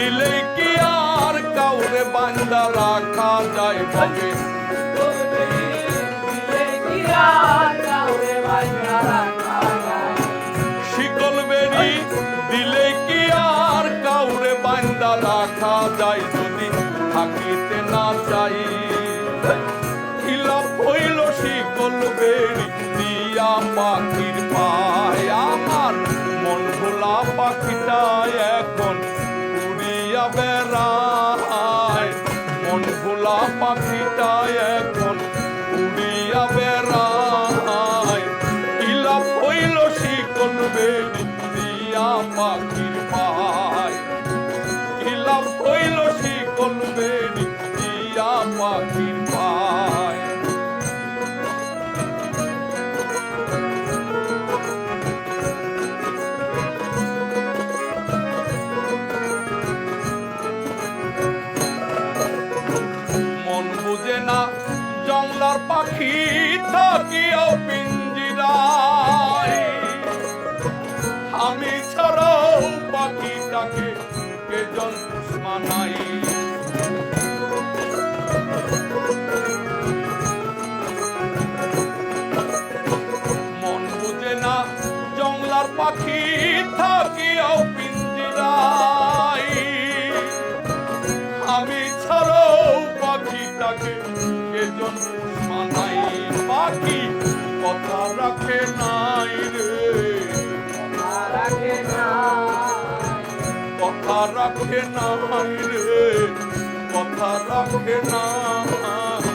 দিলে কি আর কাউরে বান্দা রাখা যায় ভাবে শিকল বেরি দিলে উড়িয়া বেড়ায় মন ভোলা পাখিটা এখন উড়িয়া বেড়ায়। ইলাপ হইল শিকল বেরি দিয়া পাখি থাকিও পিঞ্জিরায়। আমি ছাড়াও পাখিটাকে কে জন মানাই কথা রাখে নাই রে। কথা রাখে নাই রে। কথা রাখে নাই।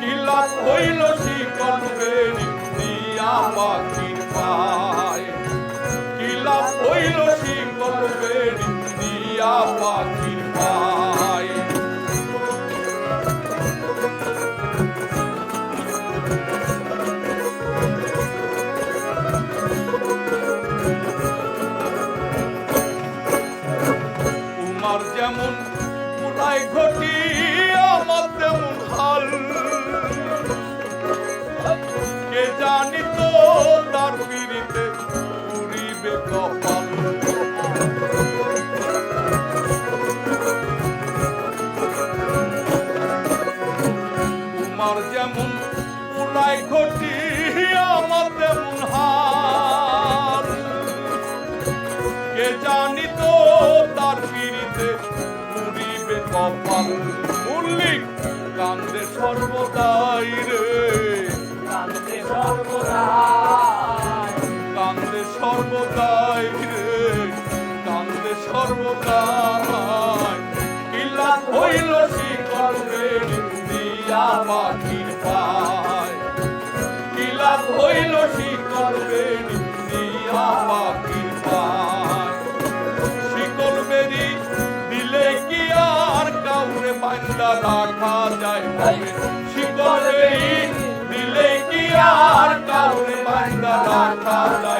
কিলা হইল শিকল বেরি দিয়া পাখির পায়। কিলা হইল শিকল বেরি দিয়া পাখির উমার যেমন পুরাই ঘটি আমার তেমন হাল কে জানি তো তার পিড়িতে পুরিবে কপাল মল্লিক কান্দে সর্বদাই রে। কান্দে সর্বদাই রে কান্দে সর্বদাই। পাখির পায় কিলা হইল শিকল বেরি দিয়া পাখির শিকল বেরি দিলে কি আর কাউরে রাখা যায় ভাবে শিকল বেরি দিলে কি আর কাউরে রাখা যায়